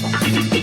Thank you.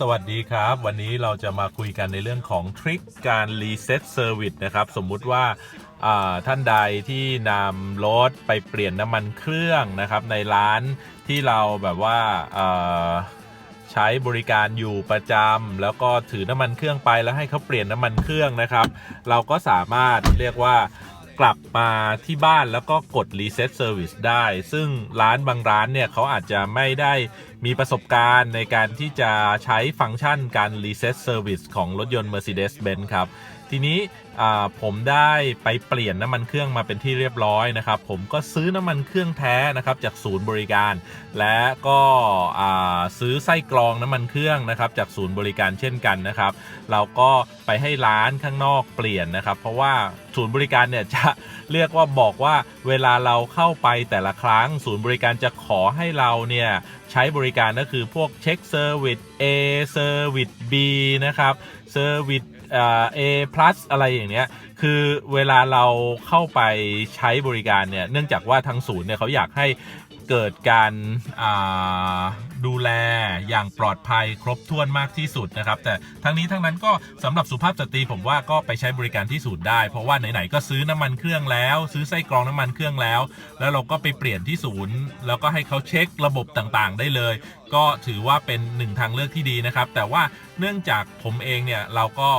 สวัสดีครับ วันนี้เราจะมาคุยกันในเรื่องของทริคการรีเซ็ตเซอร์วิสนะครับ สมมุติว่าท่านใดที่นำรถไปเปลี่ยนน้ำมันเครื่องนะครับ ในร้านที่เราแบบว่าใช้บริการอยู่ประจำแล้วก็ถือน้ำมันเครื่องไปแล้วให้เขาเปลี่ยนน้ำมันเครื่องนะครับ เราก็สามารถเรียกว่า กลับมาที่บ้านแล้วก็กด Reset Service ได้ ซึ่งร้านบางร้านเนี่ยเขาอาจจะไม่ได้มีประสบการณ์ในการที่จะใช้ฟังก์ชันการ Reset Service ของรถยนต์ Mercedes-Benz ครับ ทีนี้ ผมได้ไปเปลี่ยนน้ำมันเครื่องมาเป็นที่เรียบร้อยนะครับ ผมก็ซื้อน้ำมันเครื่องแท้นะครับจากศูนย์บริการ และก็ซื้อไส้กรองน้ำมันเครื่องนะครับจากศูนย์บริการเช่นกันนะครับ เราก็ไปให้ร้านข้างนอกเปลี่ยนนะครับ เพราะว่าศูนย์บริการเนี่ยจะเรียกว่าบอกว่าเวลาเราเข้าไปแต่ละครั้ง ศูนย์บริการจะขอให้เราเนี่ยใช้บริการก็คือพวกเช็คเซอร์วิส A เซอร์วิส B นะครับเซอร์วิสเอ่า A plus อะไรอย่างเนี้ยคือเวลาเราเข้าไปใช้บริการเนี่ยเนื่องจากว่าทางศูนย์เนี่ยเขาอยากให้เกิดการาดูแลอย่างปลอดภัยครบถ้วนมากที่สุดนะครับ แต่ทั้งนี้ทั้งนั้นก็สำหรับสุภาพสตรีผมว่าก็ไปใช้บริการที่ศูนย์ได้ เพราะว่าไหนๆก็ซื้อน้ำมันเครื่องแล้ว ซื้อไส้กรองน้ำมันเครื่องแล้ว แล้วเราก็ไปเปลี่ยนที่ศูนย์ แล้วก็ให้เขาเช็คระบบต่างๆ ได้เลย ก็ถือว่าเป็นหนึ่งทางเลือกที่ดีนะครับ แต่ว่าเนื่องจากผมเองเนี่ยเราก็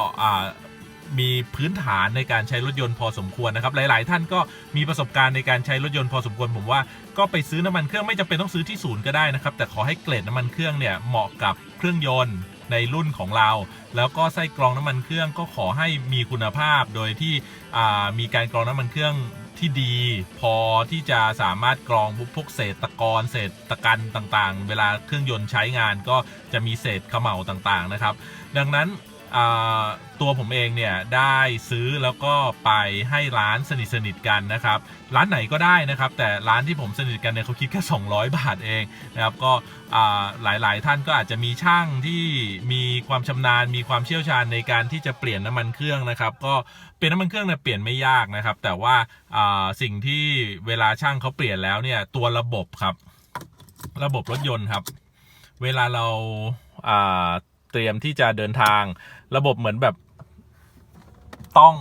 มีพื้นฐานในการใช้รถยนต์พอสมควรนะครับ หลาย ๆ ท่านก็มีประสบการณ์ในการใช้รถยนต์พอสมควรผมว่าก็ไปซื้อน้ำมันเครื่องไม่จำเป็นต้องซื้อที่ศูนย์ก็ได้นะครับ แต่ขอให้เกรดน้ำมันเครื่องเนี่ยเหมาะกับเครื่องยนต์ในรุ่นของเรา แล้วก็ไส้กรองน้ำมันเครื่องก็ขอให้มีคุณภาพ โดยที่มีการกรองน้ำมันเครื่องที่ดีพอที่จะสามารถกรองพวกเศษตะกอนเศษตะกันต่างๆ เวลาเครื่องยนต์ใช้งานก็จะมีเศษเขม่าต่างๆนะครับ ดังนั้น ตัวผมเองเนี่ยได้ซื้อแล้วก็ไปให้ร้านสนิทสนิทๆกันนะครับ ร้านไหนก็ได้นะครับ แต่ร้านที่ผมสนิทกันเนี่ยเขาคิดแค่200 บาทเองนะครับก็อ่าหลายๆท่านก็อาจจะมีช่างที่มีความชำนาญ มีความเชี่ยวชาญในการที่จะเปลี่ยนน้ำมันเครื่องนะครับ ก็เปลี่ยนน้ำมันเครื่องเนี่ยเปลี่ยนไม่ยากนะครับ แต่ว่าสิ่งที่เวลาช่างเขาเปลี่ยนแล้วเนี่ยตัวระบบครับ ระบบรถยนต์ครับ เวลาเราา เตรียมที่จะเดินทาง ระบบเหมือนแบบต้อง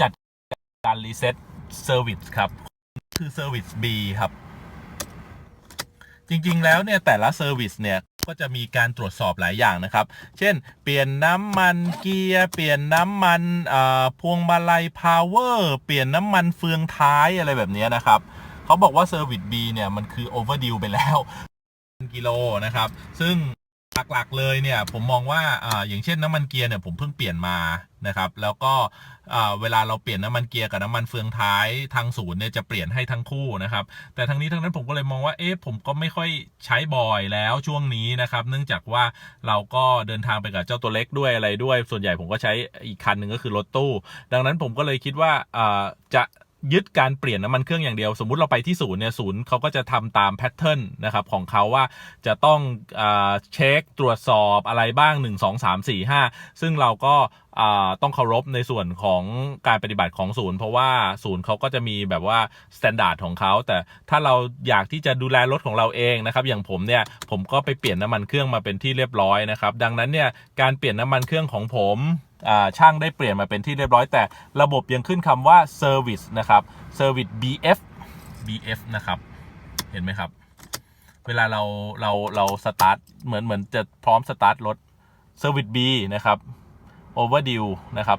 จัดการรีเซ็ตเซอร์วิสครับ คือเซอร์วิส B ครับ จริง ๆ แล้วเนี่ย แต่ละเซอร์วิสเนี่ยก็จะมีการตรวจสอบหลายอย่างนะครับ เช่น เปลี่ยนน้ำมันเกียร์ เปลี่ยนน้ำมันพวงมาลัยพาวเวอร์ เปลี่ยนน้ำมันเฟืองท้ายอะไรแบบนี้นะครับ เขาบอกว่าเซอร์วิส B เนี่ย มันคือโอเวอร์ดิวไปแล้วกิโลนะครับ ซึ่ง หลักๆเลยเนี่ยผมมองว่าอ่าอย่างเช่นน้ำมันเกียร์เนี่ยผมเพิ่งเปลี่ยนมานะครับ แล้วก็เวลาเราเปลี่ยนน้ำมันเกียร์กับน้ำมันเฟืองท้ายทางศูนย์เนี่ยจะเปลี่ยนให้ทั้งคู่นะครับ แต่ทั้งนี้ทั้งนั้นผมก็เลยมองว่าเอ๊ะผมก็ไม่ค่อยใช้บ่อยแล้วช่วงนี้นะครับ เนื่องจากว่าเราก็เดินทางไปกับเจ้าตัวเล็กด้วยอะไรด้วย ส่วนใหญ่ผมก็ใช้อีกคันหนึ่งก็คือรถตู้ ดังนั้นผมก็เลยคิดว่าอ่าจะ ยึดการเปลี่ยนน้ำมันเครื่องอย่างเดียว สมมุติเราไปที่ศูนย์เนี่ยศูนย์เขาก็จะทำตามแพทเทิร์นนะครับของเขาว่าจะต้องเช็คตรวจสอบอะไรบ้าง 1 2 3 4 5 ซึ่งเราก็ ต้องเคารพในส่วนของการปฏิบัติของศูนย์ เพราะว่าศูนย์เขาก็จะมีแบบว่าสแตนดาร์ดของเขาแต่ถ้าเราอยากที่จะดูแลรถของเราเองนะครับ อย่างผมเนี่ยผมก็ไปเปลี่ยนน้ำมันเครื่องมาเป็นที่เรียบร้อยนะครับ ดังนั้นเนี่ยการเปลี่ยนน้ำมันเครื่องของผมช่างได้เปลี่ยนมาเป็นที่เรียบร้อย แต่ระบบยังขึ้นคำว่า Service นะครับ Service BF BF นะครับเห็นไหมครับ เวลาเราเราเราสตาร์ทเหมือนเหมือนจะพร้อมสตาร์ทรถ Service B นะครับ Overdue นะครับ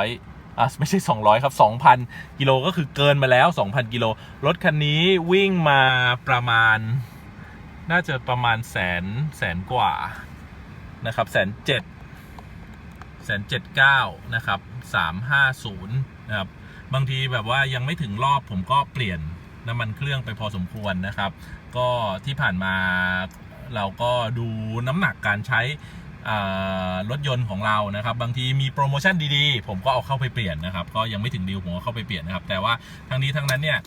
200อะไม่ใช่ 200 ครับ 2,000 กิโลก็คือเกินมาแล้ว 2,000 กิโล รถคันนี้วิ่งมาประมาณ น่าจะประมาณแสนแสนกว่านะครับแสนเจ็ดแสนเจ็ดเก้านะครับสามห้าศูนย์นะครับบางทีแบบว่ายังไม่ถึงรอบผมก็เปลี่ยนน้ำมันเครื่องไปพอสมควรนะครับ ก็ที่ผ่านมาเราก็ดูน้ำหนักการใช้ รถยนต์ของเรานะครับ บางทีมีโปรโมชั่นดีๆ ผมก็เอาเข้าไปเปลี่ยนนะครับ ก็ยังไม่ถึงดีลผมก็เข้าไปเปลี่ยนนะครับ แต่ว่าทั้งนี้ทั้งนั้นเนี่ย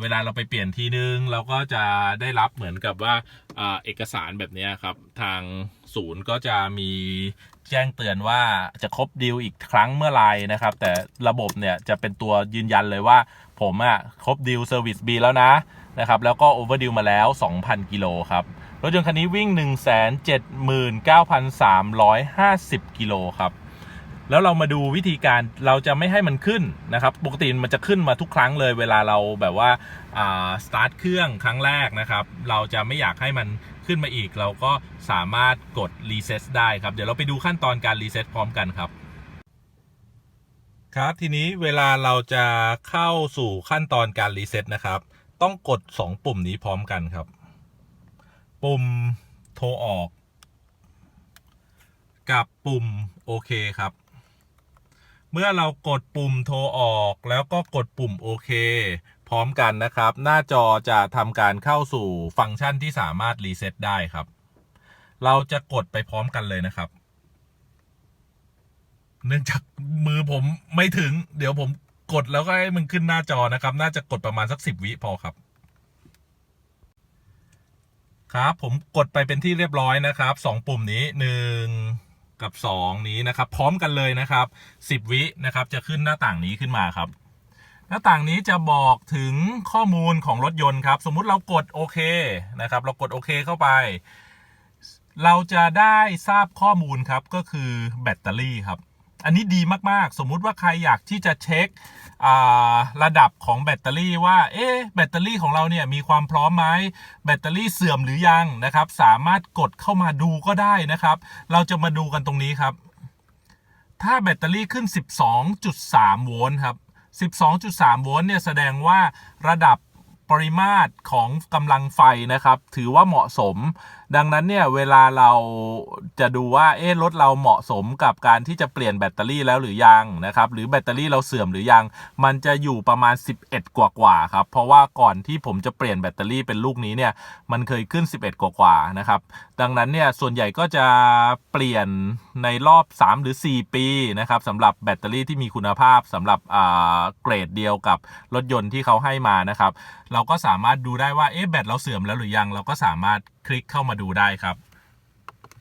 เวลาเราไปเปลี่ยนทีนึง เราก็จะได้รับเหมือนกับว่าเอกสารแบบนี้ครับ ทางศูนย์ก็จะมีแจ้งเตือนว่าจะครบดีลอีกครั้งเมื่อไหรนะครับ แต่ระบบเนี่ยจะเป็นตัวยืนยันเลยว่า ผมอะ่ะครบดีลเซอร์วิส B แล้วนะนะครับ แล้วก็โอเวอร์ดิวมาแล้ว 2,000 กิโลครับ รถยนต์คันนี้วิ่ง 179,350 กิโลครับ แล้วเรามาดูวิธีการเราจะไม่ให้มันขึ้นนะครับ ปกติมันจะขึ้นมาทุกครั้งเลย เวลาเราแบบว่าสตาร์ทเครื่องครั้งแรกนะครับ เราจะไม่อยากให้มันขึ้นมาอีก เราก็สามารถกดรีเซ็ตได้ครับ เดี๋ยวเราไปดูขั้นตอนการรีเซ็ตพร้อมกันครับครับทีนี้เวลาเราจะเข้าสู่ขั้นตอนการรีเซ็ตนะครับ ต้องกด 2 ปุ่มนี้พร้อมกันครับ ปุ่มโทรออก กับปุ่มโอเคครับ เมื่อเรากดปุ่มโทรออกแล้วก็กดปุ่มโอเค พร้อมกันนะครับ หน้าจอจะทำการเข้าสู่ฟังก์ชันที่สามารถรีเซ็ตได้ครับ เราจะกดไปพร้อมกันเลยนะครับ เนื่องจากมือผมไม่ถึง เดี๋ยวผมกดแล้วก็ให้มันขึ้นหน้าจอนะครับ น่าจะกดประมาณสักสิบวิพอครับ ครับ ผมกดไปเป็นที่เรียบร้อยนะครับสองปุ่มนี้หนึ่งกับสองนี้นะครับ พร้อมกันเลยนะครับสิบวินะครับจะขึ้นหน้าต่างนี้ขึ้นมาครับ หน้าต่างนี้จะบอกถึงข้อมูลของรถยนต์ครับ สมมุติเรากดโอเคนะครับ เรากดโอเคเข้าไป เราจะได้ทราบข้อมูลครับก็คือแบตเตอรี่ครับ อันนี้ดีมากๆ สมมุติว่าใครอยากที่จะเช็คระดับของแบตเตอรี่ว่า เอ๊ะแบตเตอรี่ของเราเนี่ยมีความพร้อมไหมแบตเตอรี่เสื่อมหรือยังนะครับ สามารถกดเข้ามาดูก็ได้นะครับ เราจะมาดูกันตรงนี้ครับ ถ้าแบตเตอรี่ขึ้น 12.3 โวลต์ครับ 12.3 โวลต์เนี่ยแสดงว่าระดับ ปริมาตรของกำลังไฟนะครับ ถือว่าเหมาะสม ดังนั้นเนี่ยเวลาเราจะดูว่าเอ๊ะรถเราเหมาะสมกับการที่จะเปลี่ยนแบตเตอรี่แล้วหรือยังนะครับ หรือแบตเตอรี่เราเสื่อมหรือยัง มันจะอยู่ประมาณ 11 กว่ากว่าครับ เพราะว่าก่อนที่ผมจะเปลี่ยนแบตเตอรี่เป็นลูกนี้เนี่ยมันเคยขึ้น 11 กว่ากว่านะครับ ดังนั้นเนี่ยส่วนใหญ่ก็จะเปลี่ยนในรอบ 3 หรือ 4 ปีนะครับสำหรับแบตเตอรี่ที่มีคุณภาพสำหรับอ่าเกรดเดียวกับรถยนต์ที่เขาให้มานะครับเราก็สามารถดูได้ว่าเอ๊ะแบตเราเสื่อมแล้วหรือยัง เราก็สามารถคลิกเข้ามาดูได้ครับ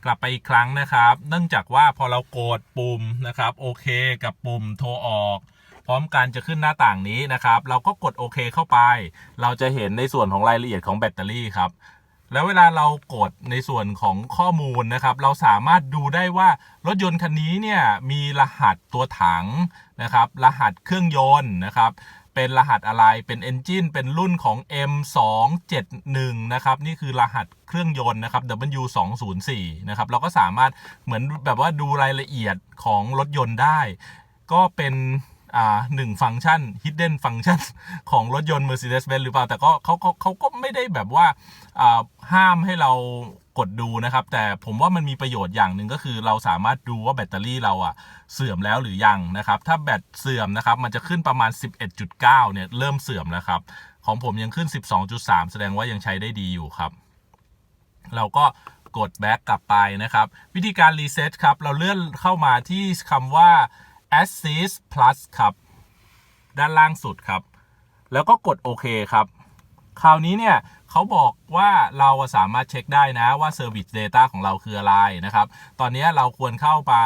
กลับไปอีกครั้งนะครับ เนื่องจากว่าพอเรากดปุ่มนะครับโอเคกับปุ่มโทรออก พร้อมกันจะขึ้นหน้าต่างนี้นะครับ เราก็กดโอเคเข้าไป เราจะเห็นในส่วนของรายละเอียดของแบตเตอรี่ครับแล้วเวลาเรากดในส่วนของข้อมูลนะครับ เราสามารถดูได้ว่ารถยนต์คันนี้เนี่ยมีรหัสตัวถังนะครับ รหัสเครื่องยนต์นะครับ เป็นรหัสอะไรเป็น Engine เป็นรุ่นของ M271 นะครับนี่คือรหัสเครื่องยนต์นะครับ W204 นะครับเราก็สามารถเหมือนแบบว่าดูรายละเอียดของรถยนต์ได้ ก็เป็นหนึ่งฟังก์ชัน hidden function ของรถยนต์ Mercedes-Benz หรือเปล่า แต่ก็เขาเขาเขาก็ไม่ได้แบบว่าห้ามให้เรา กดดูนะครับ แต่ผมว่ามันมีประโยชน์อย่างหนึ่งก็คือ เราสามารถดูว่าแบตเตอรี่เราอะเสื่อมแล้วหรือยังนะครับ ถ้าแบตเสื่อมนะครับ มันจะขึ้นประมาณ 11.9 เนี่ยเริ่มเสื่อมแล้วครับ ของผมยังขึ้น 12.3 แสดงว่ายังใช้ได้ดีอยู่ครับ เราก็กด back กลับไปนะครับ วิธีการรีเซ็ตครับ เราเลื่อนเข้ามาที่คำว่า assist plus ครับ ด้านล่างสุดครับ แล้วก็กดโอเคครับ คราวนี้เนี่ย เขาบอกว่าเราสามารถเช็คได้นะว่า Service Data ของเราคืออะไรนะครับ ตอนนี้เราควรเข้ามา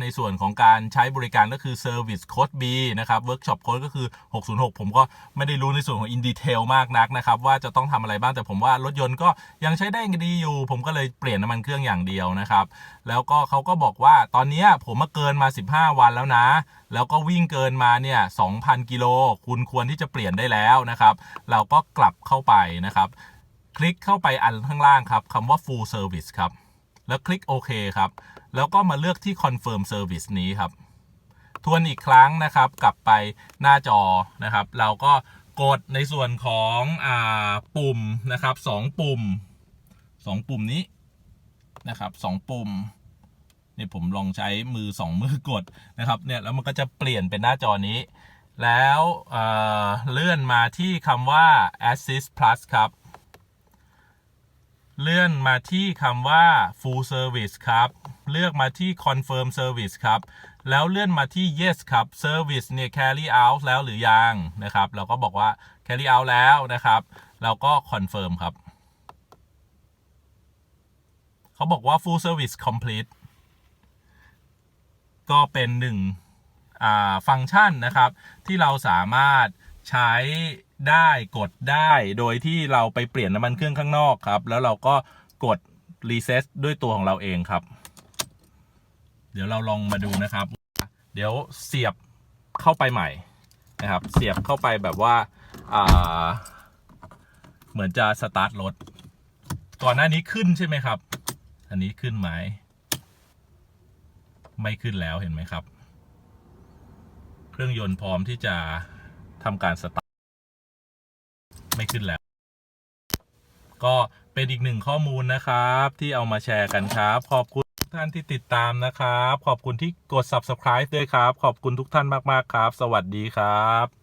ในส่วนของการใช้บริการก็คือ Service Code B นะครับ Workshop Code ก็คือ 606 ผมก็ไม่ได้รู้ในส่วนของ in detail มากนักนะครับ ว่าจะต้องทำอะไรบ้างแต่ผมว่ารถยนต์ก็ยังใช้ได้ดีอยู่ ผมก็เลยเปลี่ยนน้ำมันเครื่องอย่างเดียวนะครับ แล้วก็เขาก็บอกว่าตอนนี้ผมมาเกินมา 15 วันแล้วนะ แล้วก็วิ่งเกินมาเนี่ย2,000 กิโล คุณควรที่จะเปลี่ยนได้แล้วนะครับ เราก็กลับเข้าไปนะครับ คลิกเข้าไปอันข้างล่างครับคำว่า full service ครับ แล้วคลิกโอเคครับ แล้วก็มาเลือกที่ confirm service นี้ครับ ทวนอีกครั้งนะครับ กลับไปหน้าจอนะครับ เราก็กดในส่วนของอ่าปุ่มนะครับสองปุ่มสองปุ่มนี้นะครับสองปุ่มนี่ผมลองใช้มือสองมือกดนะครับเนี่ยแล้วมันก็จะเปลี่ยนเป็นหน้าจอนี้ แล้วเเลื่อนมาที่คำว่า assist plus ครับ เลื่อนมาที่คำว่า full service ครับ เลือกมาที่ confirm service ครับ แล้วเลื่อนมาที่ yes ครับ service เนี่ย carry out แล้วหรือยังนะครับ เราก็บอกว่า carry out แล้วนะครับ เราก็ confirm ครับ เขาบอกว่า full service complete ก็เป็นหนึ่งฟังก์ชันนะครับ ที่เราสามารถใช้ ได้กดได้ โดยที่เราไปเปลี่ยนน้ำมันเครื่องข้างนอกครับ แล้วเราก็กด reset ด้วยตัวของเราเองครับ เดี๋ยวเราลองมาดูนะครับ เดี๋ยวเสียบเข้าไปใหม่นะครับ เสียบเข้าไปแบบว่าอ่าเหมือนจะสตาร์ทรถ ก่อนหน้านี้ขึ้นใช่ไหมครับ อันนี้ขึ้นไหม ไม่ขึ้นแล้วเห็นไหมครับ เครื่องยนต์พร้อมที่จะทำการสตาร์ท ไม่ขึ้นแล้ว ก็เป็นอีกหนึ่งข้อมูลนะครับ ที่เอามาแชร์กันครับ ขอบคุณทุกท่านที่ติดตามนะครับ ขอบคุณที่กด subscribe ด้วยครับ ขอบคุณทุกท่านมาก ๆ ครับ สวัสดีครับ